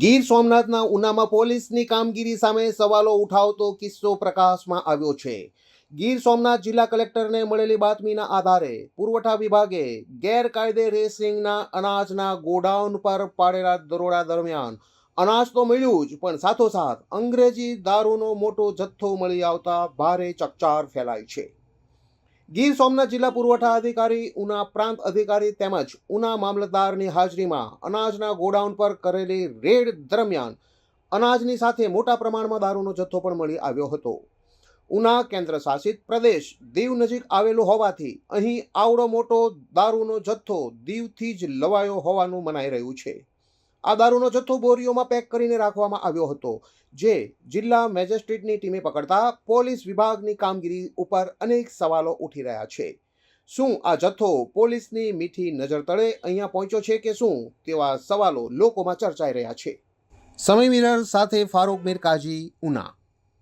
ગીર સોમનાથના ઉનામાં પોલીસની કામગીરી સામે સવાલો ઉઠાવતો કિસ્સો પ્રકાશમાં આવ્યો છે. ગીર સોમનાથ જિલ્લા કલેક્ટરને મળેલી બાતમીના આધારે પુરવઠા વિભાગે ગેરકાયદે રેસિંગના અનાજના ગોડાઉન પર પાડેલા દરોડા દરમિયાન અનાજ તો મળ્યું જ, પણ સાથોસાથ અંગ્રેજી દારૂનો મોટો જથ્થો મળી આવતા ભારે ચકચાર ફેલાય છે. ગીર સોમનાથ જિલ્લા પુરવઠા અધિકારી, ઉના પ્રાંત અધિકારી તેમજ ઉના મામલતદારની હાજરીમાં અનાજના ગોડાઉન પર કરેલી રેડ દરમિયાન અનાજની સાથે મોટા પ્રમાણમાં દારૂનો જથ્થો પણ મળી આવ્યો હતો. ઉના કેન્દ્ર શાસિત પ્રદેશ દીવ નજીક આવેલો હોવાથી અહીં આવડો મોટો દારૂનો જથ્થો દીવથી જ લવાયો હોવાનું મનાઈ રહ્યું છે. આ દારૂનો જથ્થો બોરીઓમાં પેક કરીને રાખવામાં આવ્યો હતો, જે જિલ્લા મેજિસ્ટ્રેટની ટીમે પકડતા પોલીસ વિભાગની કામગીરી ઉપર અનેક સવાલો ઉઠી રહ્યા છે. શું આ જથ્થો પોલીસની મીઠી નજર તળે અહીંયા પહોંચ્યો છે કે શું તેવા સવાલો લોકોમાં ચર્ચાઈ રહ્યા છે? સમય મિરર સાથે ફારૂક મીર કાજી, ઉના.